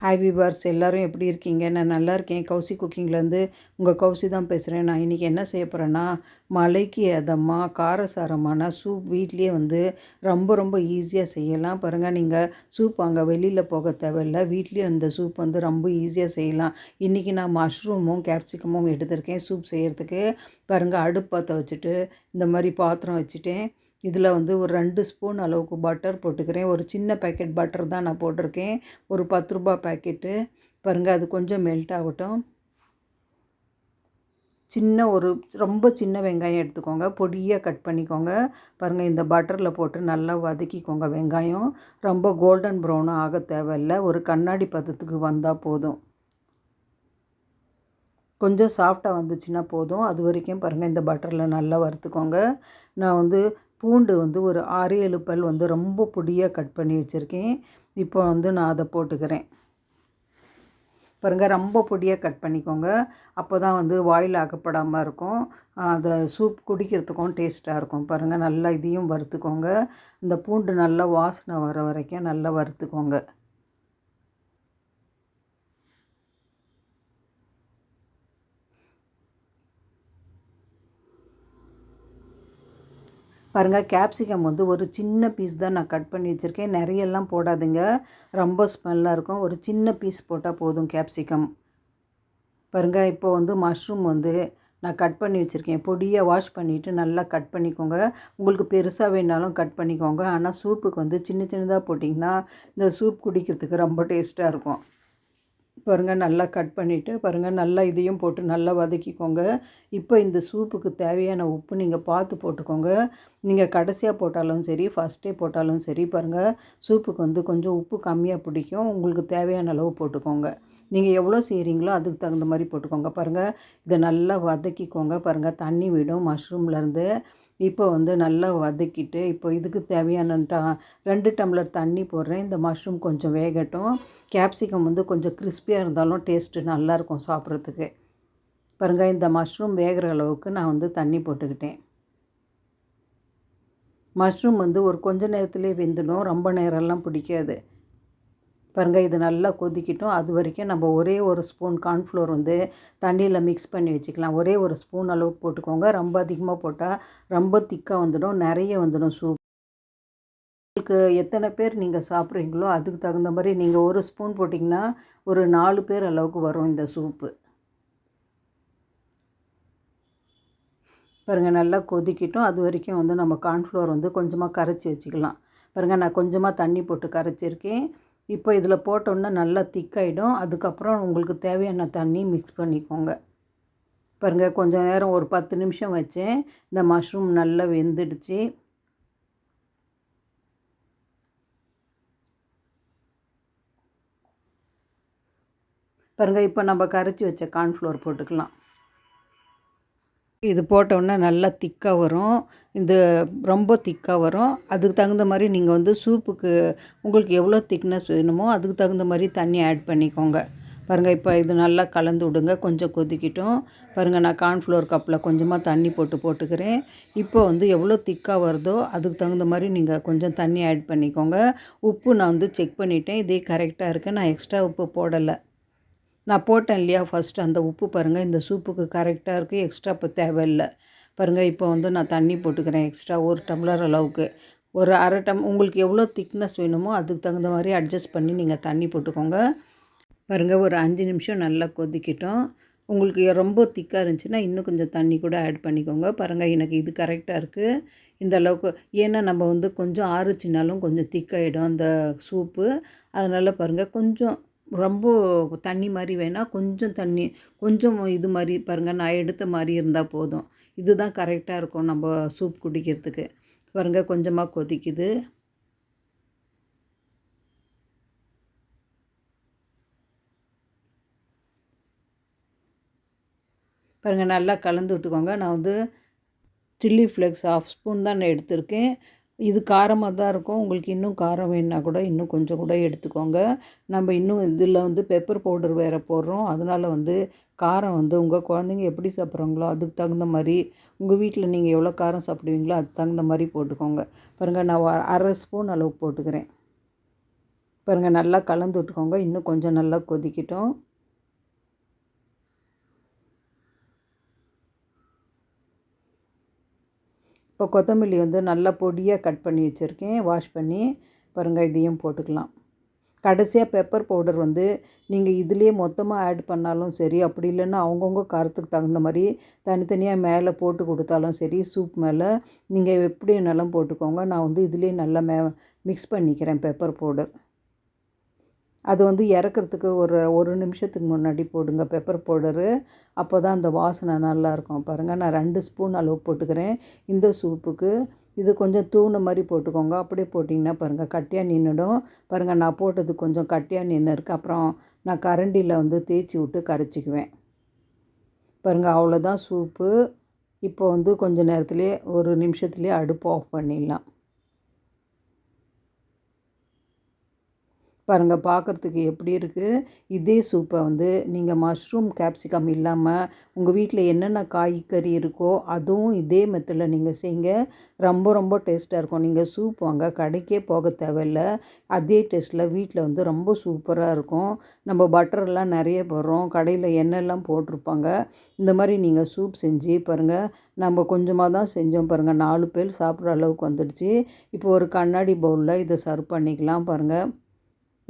Hi viewers எல்லோரும் எப்படி இருக்கீங்க? நான் நல்லா இருக்கேன். கௌசி குக்கிங்லேருந்து உங்கள் கௌசி தான் பேசுகிறேன் நான் இன்றைக்கி என்ன செய்ய போகிறேன்னா மலைக்கு அதமாக காரசாரமான சூப் வீட்லேயே வந்து ரொம்ப ரொம்ப ஈஸியாக செய்யலாம். பாருங்கள் நீங்கள் சூப் அங்கே வெளியில் போக தேவையில்ல. வீட்லேயே அந்த சூப் வந்து ரொம்ப ஈஸியாக செய்யலாம். இன்றைக்கி நான் மஷ்ரூமும் கேப்சிகமும் எடுத்திருக்கேன் சூப் செய்கிறதுக்கு பாருங்கள் அடுப்பு பற்ற வச்சுட்டு இந்த மாதிரி பாத்திரம் வச்சுட்டேன். இதில் வந்து ஒரு ரெண்டு ஸ்பூன் அளவுக்கு பட்டர் போட்டுக்கிறேன். ஒரு சின்ன பேக்கெட் பட்டர் தான் நான் போட்டிருக்கேன். ஒரு பத்து ரூபா பேக்கெட்டு பாருங்கள் அது கொஞ்சம் மெல்ட் ஆகட்டும். சின்ன ஒரு ரொம்ப சின்ன வெங்காயம் எடுத்துக்கோங்க. பொடியாக கட் பண்ணிக்கோங்க. பாருங்கள் இந்த பட்டரில் போட்டு நல்லா வதக்கிக்கோங்க வெங்காயம். ரொம்ப கோல்டன் ப்ரௌனும் ஆக தேவையில்லை. ஒரு கண்ணாடி பதத்துக்கு வந்தால் போதும். கொஞ்சம் சாஃப்டாக வந்துச்சுன்னா போதும். அது வரைக்கும் பாருங்கள் இந்த பட்டரில் நல்லா வறுத்துக்கோங்க. நான் வந்து பூண்டு வந்து ஒரு ஆறு ஏழு பல் வந்து ரொம்ப பொடியாக கட் பண்ணி வச்சுருக்கேன். இப்போ வந்து நான் அதை போட்டுக்கிறேன். பாருங்கள் ரொம்ப பொடியாக கட் பண்ணிக்கோங்க. அப்போ தான் வந்து வாயில் ஆக்கப்படாமல் இருக்கும். அதை சூப் குடிக்கிறதுக்கும் டேஸ்ட்டாக இருக்கும். பாருங்கள் நல்லா இதையும் வறுத்துக்கோங்க. இந்த பூண்டு நல்லா வாசனை வர வரைக்கும் நல்லா வறுத்துக்கோங்க. பாருங்கள் கேப்சிகம் வந்து ஒரு சின்ன பீஸ் தான் நான் கட் பண்ணி வச்சுருக்கேன். நிறையெல்லாம் போடாதுங்க. ரொம்ப ஸ்மெல்லாக இருக்கும். ஒரு சின்ன பீஸ் போட்டால் போதும் கேப்சிகம் பாருங்கள் இப்போ வந்து மஷ்ரூம் வந்து நான் கட் பண்ணி வச்சுருக்கேன். பொடியாக வாஷ் பண்ணிவிட்டு நல்லா கட் பண்ணிக்கோங்க. உங்களுக்கு பெருசாக வேணாலும் கட் பண்ணிக்கோங்க. ஆனால் சூப்புக்கு வந்து சின்ன சின்னதாக போட்டிங்கன்னா இந்த சூப் குடிக்கிறதுக்கு ரொம்ப டேஸ்ட்டாக இருக்கும். பாருங்கள் நல்லா கட் பண்ணிவிட்டு பாருங்கள் நல்லா இதையும் போட்டு நல்லா வதக்கிக்கோங்க. இப்போ இந்த சூப்புக்கு தேவையான உப்பு நீங்கள் பார்த்து போட்டுக்கோங்க. நீங்கள் கடைசியாக போட்டாலும் சரி ஃபஸ்ட்டே போட்டாலும் சரி பாருங்கள் சூப்புக்கு வந்து கொஞ்சம் உப்பு கம்மியாக பிடிக்கும். உங்களுக்கு தேவையான அளவு போட்டுக்கோங்க. நீங்கள் எவ்வளோ செய்கிறீங்களோ அதுக்கு தகுந்த மாதிரி போட்டுக்கோங்க பாருங்கள் இதை நல்லா வதக்கிக்கோங்க பாருங்கள் தண்ணி விடும் மஷ்ரூம்லேருந்து இப்போ வந்து நல்லா வதக்கிட்டு இப்போ இதுக்கு தேவையான ட ரெண்டு டம்ளர் தண்ணி போடுறேன். இந்த மஷ்ரூம் கொஞ்சம் வேகட்டும். கேப்சிகம் வந்து கொஞ்சம் கிறிஸ்பியாக இருந்தாலும் டேஸ்ட்டு நல்லாயிருக்கும் சாப்பிட்றதுக்கு. பாருங்கள் இந்த மஷ்ரூம் வேகிற அளவுக்கு நான் வந்து தண்ணி போட்டுக்கிட்டேன். மஷ்ரூம் வந்து ஒரு கொஞ்ச நேரத்துலேயே வெந்துடும். ரொம்ப நேரம்லாம் பிடிக்காது. பாருங்கள் இது நல்லா கொதிக்கட்டும். அது வரைக்கும் நம்ம ஒரே ஒரு ஸ்பூன் கார்ன்ஃப்ளோர் வந்து தண்ணியில் மிக்ஸ் பண்ணி வச்சுக்கலாம். ஒரே ஒரு ஸ்பூன் அளவுக்கு போட்டுக்கோங்க. ரொம்ப அதிகமாக போட்டால் ரொம்ப திக்காக வந்துடும். நிறைய வந்துடும் சூப் உங்களுக்கு எத்தனை பேர் நீங்கள் சாப்பிட்றீங்களோ அதுக்கு தகுந்த மாதிரி நீங்கள் ஒரு ஸ்பூன் போட்டிங்கன்னா ஒரு நாலு பேர் அளவுக்கு வரும் இந்த சூப்பு பாருங்கள் நல்லா கொதிக்கிட்டோம். அது வரைக்கும் வந்து நம்ம கார்ன்ஃப்ளோர் வந்து கொஞ்சமாக கரைச்சி வச்சுக்கலாம். பாருங்கள் நான் கொஞ்சமாக தண்ணி போட்டு கரைச்சிருக்கேன். இப்போ இதில் போட்டோன்னே நல்லா திக்காயிடும். அதுக்கப்புறம் உங்களுக்கு தேவையான தண்ணி மிக்ஸ் பண்ணிக்கோங்க. பாருங்கள் கொஞ்சம் நேரம் ஒரு பத்து நிமிஷம் வச்சேன். இந்த மஷ்ரூம் நல்லா வெந்துடுச்சு. பாருங்கள் இப்போ நம்ம கரைச்சி வச்ச கார்ன்ஃப்ளோர் போட்டுக்கலாம். இது போட்டோன்னே நல்லா திக்காக வரும். இந்த ரொம்ப திக்காக வரும். அதுக்கு தகுந்த மாதிரி நீங்கள் வந்து சூப்புக்கு உங்களுக்கு எவ்வளோ திக்னஸ் வேணுமோ அதுக்கு தகுந்த மாதிரி தண்ணி ஆட் பண்ணிக்கோங்க. பாருங்கள் இப்போ இது நல்லா கலந்து விடுங்க. கொஞ்சம் கொதிக்கிட்டோம். பாருங்கள் நான் கார்ன்ஃப்ளோர் கப்பில் கொஞ்சமாக தண்ணி போட்டு போட்டுக்கிறேன். இப்போ வந்து எவ்வளோ திக்காக வருதோ அதுக்கு தகுந்த மாதிரி நீங்கள் கொஞ்சம் தண்ணி ஆட் பண்ணிக்கோங்க. உப்பு நான் வந்து செக் பண்ணிவிட்டேன் இதே கரெக்டாக இருக்குது நான் எக்ஸ்ட்ரா உப்பு போடலை. நான் போட்டேன் இல்லையா ஃபஸ்ட்டு அந்த உப்பு பாருங்கள் இந்த சூப்புக்கு கரெக்டாக இருக்குது எக்ஸ்ட்ரா இப்போ தேவையில்லை. பாருங்கள் இப்போ வந்து நான் தண்ணி போட்டுக்கிறேன் எக்ஸ்ட்ரா ஒரு டம்ளர் அளவுக்கு. ஒரு அரை டம் உங்களுக்கு எவ்வளோ திக்னஸ் வேணுமோ அதுக்கு தகுந்த மாதிரி அட்ஜஸ்ட் பண்ணி நீங்கள் தண்ணி போட்டுக்கோங்க. பாருங்கள் ஒரு அஞ்சு நிமிஷம் நல்லா கொதிக்கிட்டோம். உங்களுக்கு ரொம்ப திக்காக இருந்துச்சுன்னா இன்னும் கொஞ்சம் தண்ணி கூட ஆட் பண்ணிக்கோங்க. பாருங்கள் எனக்கு இது கரெக்டாக இருக்குது இந்த அளவுக்கு ஏன்னா நம்ம வந்து கொஞ்சம் ஆறுச்சினாலும் கொஞ்சம் திக்காயிடும் அந்த சூப்பு. அதனால் பாருங்கள் கொஞ்சம் ரொம்ப தண்ணி மாதிரி வேணால் கொஞ்சம் தண்ணி கொஞ்சம் இது மாதிரி பாருங்கள் நான் எடுத்த மாதிரி இருந்தால் போதும். இதுதான் கரெக்டாக இருக்கும் நம்ம சூப் குடிக்கிறதுக்கு. பாருங்கள் கொஞ்சமாக கொதிக்குது. பாருங்கள் நல்லா கலந்து விட்டுக்கோங்க. நான் வந்து சில்லி ஃப்ளேக்ஸ் ஆஃப் ஸ்பூன் தான் நான் எடுத்திருக்கேன். இது காரமாக தான் இருக்கும். உங்களுக்கு இன்னும் காரம் வேணுன்னா கூட இன்னும் கொஞ்சம் கூட எடுத்துக்கோங்க. நம்ம இன்னும் இதில் வந்து பெப்பர் பவுடர் வேறு போடுறோம். அதனால் வந்து காரம் வந்து உங்கள் குழந்தைங்க எப்படி சாப்பிட்றாங்களோ அதுக்கு தகுந்த மாதிரி உங்கள் வீட்டில் நீங்கள் எவ்வளோ காரம் சாப்பிடுவீங்களோ அதுக்கு தகுந்த மாதிரி போட்டுக்கோங்க. பாருங்கள் நான் அரை ஸ்பூன் அளவுக்கு போட்டுக்கிறேன். பாருங்கள் நல்லா கலந்து விட்டுக்கோங்க. இன்னும் கொஞ்சம் நல்லா கொதிக்கட்டும். இப்போ கொத்தமல்லி வந்து நல்லா பொடியாக கட் பண்ணி வச்சுருக்கேன். வாஷ் பண்ணி பாருங்கள் இதையும் போட்டுக்கலாம். கடைசியாக பெப்பர் பவுடர் வந்து நீங்கள் இதுலேயே மொத்தமாக ஆட் பண்ணாலும் சரி அப்படி இல்லைன்னா அவங்கவுங்க காரத்துக்கு தகுந்த மாதிரி தனித்தனியாக மேலே போட்டு கொடுத்தாலும் சரி சூப் மேலே நீங்கள் எப்படி வேணாலும் போட்டுக்கோங்க. நான் வந்து இதுலேயே நல்லா மே மிக்ஸ் பண்ணிக்கிறேன் பெப்பர் பவுடர். அது வந்து இறக்குறதுக்கு ஒரு ஒரு நிமிஷத்துக்கு முன்னாடி போடுங்க. பெப்பர் பவுடரு அப்போ தான் அந்த வாசனை நல்லாயிருக்கும். பாருங்கள் நான் ரெண்டு ஸ்பூன் அளவு போட்டுக்கிறேன். இந்த சூப்புக்கு இது கொஞ்சம் தூணு மாதிரி போட்டுக்கோங்க. அப்படியே போட்டிங்கன்னா பாருங்கள் கட்டியாக நின்றுடும் பாருங்கள் நான் போட்டது கொஞ்சம் கட்டியாக நின்றுருக்கு அப்புறம் நான் கரண்டியில் வந்து தேய்ச்சி விட்டு கரைச்சிக்குவேன். பாருங்கள் அவ்வளோதான் சூப்பு. இப்போ வந்து கொஞ்சம் நேரத்துலேயே ஒரு நிமிஷத்துலேயே அடுப்பு ஆஃப் பண்ணிடலாம். பாருங்கள் பார்க்குறதுக்கு எப்படி இருக்குது இதே சூப்பை வந்து நீங்கள் மஷ்ரூம் கேப்சிகம் இல்லாமல் உங்கள் வீட்டில் என்னென்ன காய்கறி இருக்கோ அதுவும் இதே மெத்தடில் நீங்கள் செய்யுங்க ரொம்ப ரொம்ப டேஸ்ட்டாக இருக்கும். நீங்கள் சூப் வாங்க கடைக்கே போக தேவையில்ல. அதே டேஸ்ட்டில் வீட்டில் வந்து ரொம்ப சூப்பராக இருக்கும். நம்ம பட்டர்லாம் நிறைய போடுறோம். கடையில் எண்ணெய்லாம் போட்டிருப்பாங்க. இந்த மாதிரி நீங்கள் சூப் செஞ்சு பாருங்கள் நம்ம கொஞ்சமாக தான் செஞ்சோம் பாருங்கள் நாலு பேர் சாப்பிட்ற அளவுக்கு வந்துடுச்சு. இப்போ ஒரு கண்ணாடி பவுலில் இதை சர்வ் பண்ணிக்கலாம் பாருங்கள்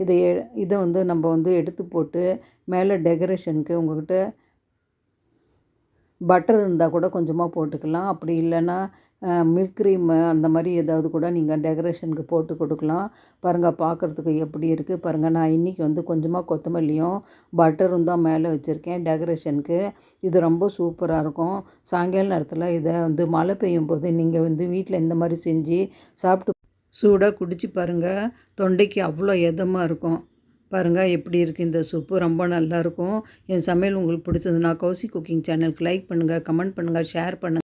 இதை இதை வந்து நம்ம வந்து எடுத்து போட்டு மேலே டெக்கரேஷனுக்கு உங்கள்கிட்ட பட்டர் இருந்தால் கூட கொஞ்சமாக போட்டுக்கலாம். அப்படி இல்லைன்னா மில்க் க்ரீமு அந்த மாதிரி ஏதாவது கூட நீங்கள் டெக்கரேஷனுக்கு போட்டு கொடுக்கலாம். பாருங்கள் பார்க்குறதுக்கு எப்படி இருக்குது பாருங்கள் நான் இன்றைக்கி வந்து கொஞ்சமாக கொத்தமல்லியும் பட்டரும் தான் மேலே வச்சுருக்கேன் டெக்கரேஷனுக்கு இது ரொம்ப சூப்பராக இருக்கும். சாயங்கால நேரத்தில் இதை வந்து மழை பெய்யும் போது நீங்கள் வந்து வீட்டில் இந்த மாதிரி செஞ்சு சாப்பிட்டு சூடாக குடித்து பாருங்கள் தொண்டைக்கு அவ்வளோ எதமாக இருக்கும். பாருங்கள் எப்படி இருக்குது இந்த சூப்பு? ரொம்ப நல்லாயிருக்கும் என் சமையல் உங்களுக்கு பிடிச்சதுன்னா கௌசி குக்கிங் சேனலுக்கு லைக் பண்ணுங்கள் கமெண்ட் பண்ணுங்கள் ஷேர் பண்ணுங்கள்